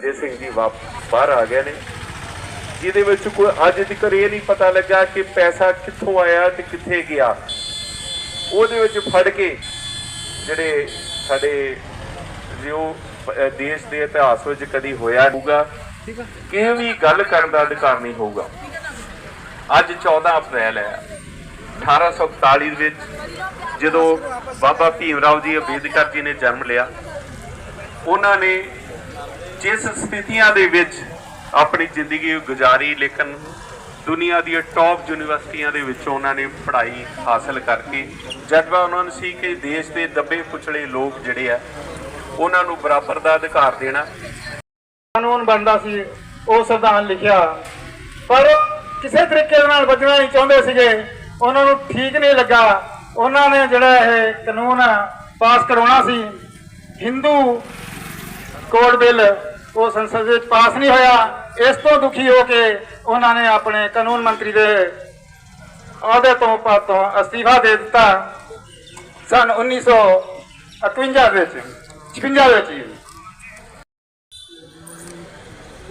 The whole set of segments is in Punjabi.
ਹਰਜੇ ਸਿੰਘ ਜੀ ਵਾਪ, ਬਾਹਰ ਆ ਗਏ ਨੇ। ਜਿਹਦੇ ਵਿੱਚ ਕੋਈ ਅੱਜ ਤੱਕ ਇਹ ਨਹੀਂ ਪਤਾ ਲੱਗਾ ਕਿ ਪੈਸਾ ਕਿੱਥੋਂ ਆਇਆ ਤੇ ਕਿੱਥੇ ਗਿਆ। ਉਹਦੇ ਵਿੱਚ ਫੜ ਕੇ ਜਿਹੜੇ ਸਾਡੇ ਜੋ ਦੇਸ਼ ਦੇ ਇਤਿਹਾਸ ਵਿੱਚ ਕਦੀ ਹੋਇਆ ਹੋਊਗਾ ਕਿਸੇ ਵੀ ਗੱਲ ਕਰਨ ਦਾ ਅਧਿਕਾਰ ਨਹੀਂ ਹੋਊਗਾ। ਅੱਜ 14 ਅਪ੍ਰੈਲ ਹੈ। 1841 ਵਿੱਚ ਜਦੋਂ ਬਾਬਾ ਭੀਮ ਰਾਓ ਜੀ ਅੰਬੇਦਕਰ ਜੀ ਨੇ ਜਨਮ ਲਿਆ, ਉਹਨਾਂ ਨੇ ਜਿਸ ਸਥਿਤੀਆਂ ਦੇ ਵਿੱਚ ਆਪਣੀ ਜ਼ਿੰਦਗੀ ਗੁਜ਼ਾਰੀ, ਲੇਕਿਨ ਦੁਨੀਆ ਦੀਆਂ ਟੌਪ ਯੂਨੀਵਰਸਿਟੀਆਂ ਦੇ ਵਿੱਚੋਂ ਉਹਨਾਂ ਨੇ ਪੜ੍ਹਾਈ ਹਾਸਲ ਕਰਕੇ, ਜਜ਼ਬਾ ਉਹਨਾਂ ਨੂੰ ਸੀ ਕਿ ਦੇਸ਼ ਦੇ ਦੱਬੇ ਕੁਚਲੇ ਲੋਕ ਜਿਹੜੇ ਆ, ਉਹਨਾਂ ਨੂੰ ਬਰਾਬਰ ਦਾ ਅਧਿਕਾਰ ਦੇਣਾ। ਕਾਨੂੰਨ ਬਣਦਾ ਸੀ, ਉਹ ਸੰਵਿਧਾਨ ਲਿਖਿਆ। ਪਰ ਕਿਸੇ ਤਰੀਕੇ ਦੇ ਨਾਲ ਬਚਣਾ ਨਹੀਂ ਚਾਹੁੰਦੇ ਸੀਗੇ। ਉਹਨਾਂ ਨੂੰ ਠੀਕ ਨਹੀਂ ਲੱਗਾ। ਉਹਨਾਂ ਨੇ ਜਿਹੜਾ ਇਹ ਕਾਨੂੰਨ ਪਾਸ ਕਰਾਉਣਾ ਸੀ ਹਿੰਦੂ ਕੋਡ ਬਿੱਲ ਉਹ ਸੰਸਦ ਵਿੱਚ ਪਾਸ ਨਹੀਂ ਹੋਇਆ, ਇਸ ਤੋਂ ਦੁਖੀ ਹੋ ਕੇ ਉਹਨਾਂ ਨੇ ਆਪਣੇ ਕਾਨੂੰਨ ਮੰਤਰੀ ਦੇ ਅਹੁਦੇ ਤੋਂ ਪਦ ਅਸਤੀਫਾ ਦੇ ਦਿੱਤਾ। ਸਨ 1951 ਵਿੱਚ 56 ਵਿੱਚ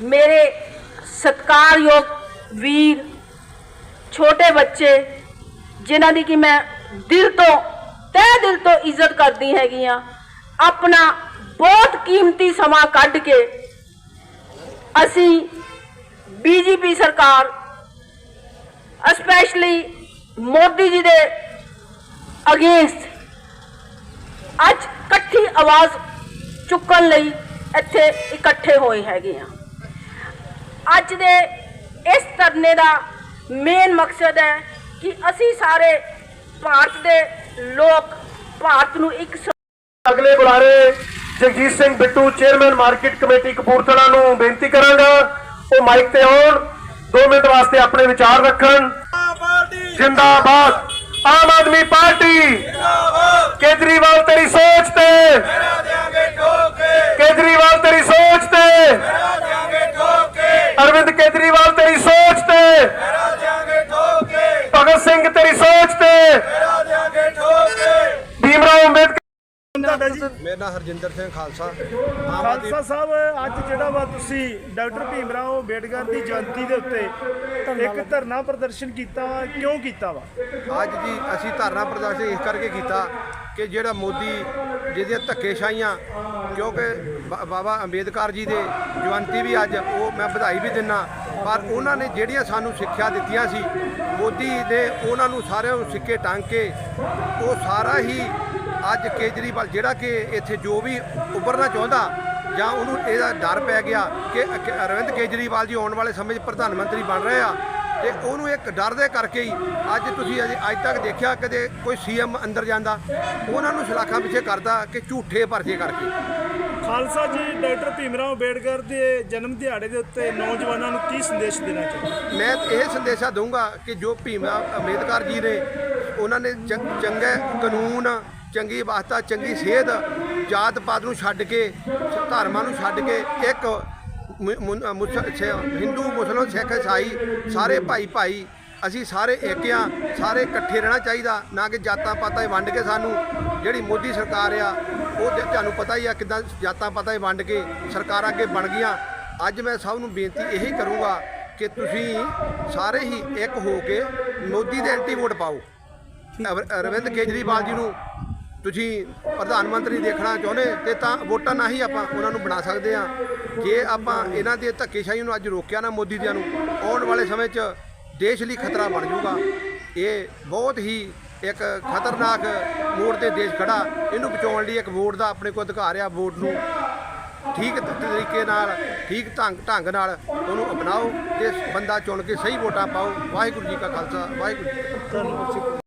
ਮੇਰੇ ਸਤਿਕਾਰਯੋਗ ਵੀਰ, ਛੋਟੇ ਬੱਚੇ, ਜਿਨ੍ਹਾਂ ਦੀ ਕਿ ਮੈਂ ਦਿਲ ਤੋਂ, ਤਹਿ ਦਿਲ ਤੋਂ ਇੱਜ਼ਤ ਕਰਦੀ ਹੈਗੀ ਆ ਆਪਣਾ ਬਹੁਤ ਕੀਮਤੀ ਸਮਾਂ ਕੱਢ ਕੇ ਅਸੀਂ ਬੀਜੇਪੀ ਸਰਕਾਰ ਸਪੈਸ਼ਲੀ ਮੋਦੀ ਜੀ ਦੇ ਅਗੇਂਸਟ ਅੱਜ ਇਕੱਠੀ ਆਵਾਜ਼ ਚੁੱਕਣ ਲਈ ਇੱਥੇ ਇਕੱਠੇ ਹੋਏ ਹੈਗੇ ਆ। ਅੱਜ ਦੇ ਇਸ ਧਰਨੇ ਦਾ ਮੇਨ ਮਕਸਦ ਹੈ ਕਿ ਅਸੀਂ ਸਾਰੇ ਭਾਰਤ ਦੇ ਲੋਕ ਭਾਰਤ ਨੂੰ ਇੱਕ ਅਗਲੇ ਬੁਲਾਰੇ Jagjit Singh Bittu, chairman market committee Kapurthala ਨੂੰ ਬੇਨਤੀ ਕਰਾਂਗਾ, ਉਹ ਮਾਈਕ ਤੇ ਆਉਣ 2 ਮਿੰਟ ਵਾਸਤੇ ਆਪਣੇ ਵਿਚਾਰ ਰੱਖਣ। ਜਿੰਦਾਬਾਦ, ਆਮ ਆਦਮੀ ਪਾਰਟੀ। ਕੇਜਰੀਵਾਲ, ਤੇਰੀ ਸੋਚ ਤੇ। ਕੇਜਰੀਵਾਲ, ਤੇਰੀ ਸੋਚ ਤੇ। ਅਰਵਿੰਦ ਕੇਜਰੀਵਾਲ, ਤੇਰੀ ਸੋਚ ਤੇ। ਭਗਤ ਸਿੰਘ, ਤੇਰੀ ਸੋਚ ਤੇ। ਭੀਮਰਾਓ ਅੰਬੇਦਕਰ ਮੇਰਾ ਨਾਮ ਹਰਜਿੰਦਰ ਸਿੰਘ ਖਾਲਸਾ। ਆਮ ਆਦਮੀ ਖਾਲਸਾ ਸਾਹਿਬ ਅੱਜ ਜਿਹੜਾ ਵਾ ਤੁਸੀਂ ਡਾਕਟਰ ਭੀਮ ਰਾਓ ਅੰਬੇਡਕਰ ਦੀ ਜਯੰਤੀ ਦੇ ਉੱਤੇ ਇੱਕ ਧਰਨਾ ਪ੍ਰਦਰਸ਼ਨ ਕੀਤਾ ਵਾ ਕਿਉਂ ਕੀਤਾ ਵਾ? ਅੱਜ ਜੀ ਅਸੀਂ ਧਰਨਾ ਪ੍ਰਦਰਸ਼ਨ ਇਸ ਕਰਕੇ ਕੀਤਾ ਕਿ ਜਿਹੜਾ ਮੋਦੀ ਜਿਹਦੀਆਂ ਧੱਕੇਸ਼ਾਹੀਆਂ ਕਿਉਂਕਿ ਬਾ- ਬਾਬਾ ਅੰਬੇਦਕਰ ਜੀ ਦੇ ਜਯੰਤੀ ਵੀ ਅੱਜ ਉਹ ਮੈਂ ਵਧਾਈ ਵੀ ਦਿੰਨਾ ਪਰ ਉਹਨਾਂ ਨੇ ਜਿਹੜੀਆਂ ਸਾਨੂੰ ਸਿੱਖਿਆ ਦਿੱਤੀਆਂ ਸੀ ਮੋਦੀ ਨੇ ਉਹਨਾਂ ਨੂੰ ਸਾਰਿਆਂ ਨੂੰ ਸਿੱਕੇ ਟੰਗ ਕੇ ਉਹ ਸਾਰਾ ਹੀ ਅੱਜ ਕੇਜਰੀਵਾਲ ਜਿਹੜਾ ਕਿ ਇੱਥੇ ਜੋ ਵੀ ਉੱਭਰਨਾ ਚਾਹੁੰਦਾ ਜਾਂ ਉਹਨੂੰ ਇਹਦਾ ਡਰ ਪੈ ਗਿਆ ਕਿ ਅਰਵਿੰਦ ਕੇਜਰੀਵਾਲ ਜੀ ਆਉਣ ਵਾਲੇ ਸਮੇਂ 'ਚ ਪ੍ਰਧਾਨ ਮੰਤਰੀ ਬਣ ਰਹੇ ਆ ਤੇ ਉਹਨੂੰ ਇੱਕ ਡਰ ਦੇ ਕਰਕੇ ਹੀ ਅੱਜ ਤੁਸੀਂ ਅਜੇ ਤੱਕ ਦੇਖਿਆ ਕਦੇ ਕੋਈ ਸੀਐਮ ਅੰਦਰ ਜਾਂਦਾ? ਉਹਨਾਂ ਨੂੰ ਸਲਾਖਾਂ ਪਿੱਛੇ ਕਰਦਾ ਕਿ ਝੂਠੇ ਪਰਚੇ ਕਰਕੇ। ਖਾਲਸਾ ਜੀ ਡਾਕਟਰ ਭੀਮ ਰਾਓ ਅੰਬੇਡਕਰ ਦੇ ਜਨਮ ਦਿਹਾੜੇ ਦੇ ਉੱਤੇ ਨੌਜਵਾਨਾਂ ਨੂੰ ਕੀ ਸੰਦੇਸ਼ ਦੇਣਾ ਚਾਹੁੰਦੇ ਮੈਂ ਇਹ ਸੰਦੇਸ਼ਾ ਦਊਂਗਾ ਕਿ ਜੋ ਭੀਮ ਅੰਬੇਦਕਰ ਜੀ ਨੇ ਉਹਨਾਂ ਨੇ ਚੰਗੇ ਕਾਨੂੰਨ ਚੰਗੀ ਵਾਸਤਾ ਚੰਗੀ ਸਿਹਤ ਜਾਤ ਪਾਤ ਨੂੰ ਛੱਡ ਕੇ ਧਰਮਾਂ ਨੂੰ ਛੱਡ ਕੇ ਇੱਕ ਹਿੰਦੂ ਮੁਸਲਮਾਨ ਸਿੱਖ ਈਸਾਈ ਸਾਰੇ ਭਾਈ ਭਾਈ ਅਸੀਂ ਸਾਰੇ ਇੱਕ ਆ ਸਾਰੇ ਇਕੱਠੇ ਰਹਿਣਾ ਚਾਹੀਦਾ ਨਾ ਕਿ ਜਾਤਾਂ ਪਾਤਾਂ 'ਚ ਵੰਡ ਕੇ ਸਾਨੂੰ ਜਿਹੜੀ ਮੋਦੀ ਸਰਕਾਰ ਆ ਉਹ ਤੇ ਤੁਹਾਨੂੰ ਪਤਾ ਹੀ ਆ ਕਿਦਾਂ ਜਾਤਾਂ ਪਾਤਾਂ 'ਚ ਵੰਡ ਕੇ ਸਰਕਾਰਾਂ ਅੱਗੇ ਬਣ ਗਈਆਂ। ਅੱਜ ਮੈਂ ਸਭ ਨੂੰ ਬੇਨਤੀ ਇਹੀ ਕਰੂੰਗਾ ਕਿ ਤੁਸੀਂ ਸਾਰੇ ਹੀ ਇੱਕ ਹੋ ਕੇ ਮੋਦੀ ਦੇ ਐਂਟੀ ਵੋਟ ਪਾਓ ਅਰ- ਅਰਵਿੰਦ ਕੇਜਰੀਵਾਲ ਜੀ ਨੂੰ ਤੁਸੀਂ ਪ੍ਰਧਾਨ ਮੰਤਰੀ ਦੇਖਣਾ ਚਾਹੁੰਦੇ ਤੇ ਤਾਂ ਵੋਟਾਂ ਨਾ ਹੀ ਆਪਾਂ ਉਹਨਾਂ ਨੂੰ ਬਣਾ ਸਕਦੇ ਆ ਜੇ ਆਪਾਂ ਇਹਨਾਂ ਦੇ ਧੱਕੇਸ਼ਾਹੀ ਨੂੰ ਅੱਜ ਰੋਕਿਆ ਨਾ ਮੋਦੀ ਦਿਆਂ ਨੂੰ, ਆਉਣ ਵਾਲੇ ਸਮੇਂ 'ਚ ਦੇਸ਼ ਲਈ ਖਤਰਾ ਬਣ ਜਾਊਗਾ। ਇਹ ਬਹੁਤ ਹੀ ਇੱਕ ਖਤਰਨਾਕ ਮੋੜ ਤੇ ਦੇਸ਼ ਖੜਾ, ਇਹਨੂੰ ਬਚਾਉਣ ਲਈ ਇੱਕ ਵੋਟ ਦਾ ਆਪਣੇ ਕੋਲ ਅਧਿਕਾਰ ਆ, ਵੋਟ ਨੂੰ ਠੀਕ ਤਰੀਕੇ ਨਾਲ, ਠੀਕ ਢੰਗ ਢੰਗ ਨਾਲ ਉਹਨੂੰ ਅਪਣਾਓ ਤੇ ਬੰਦਾ ਚੁਣ ਕੇ ਸਹੀ ਵੋਟਾਂ ਪਾਓ। ਵਾਹਿਗੁਰੂ ਜੀ ਕਾ ਖਾਲਸਾ, ਵਾਹਿਗੁਰੂ ਜੀ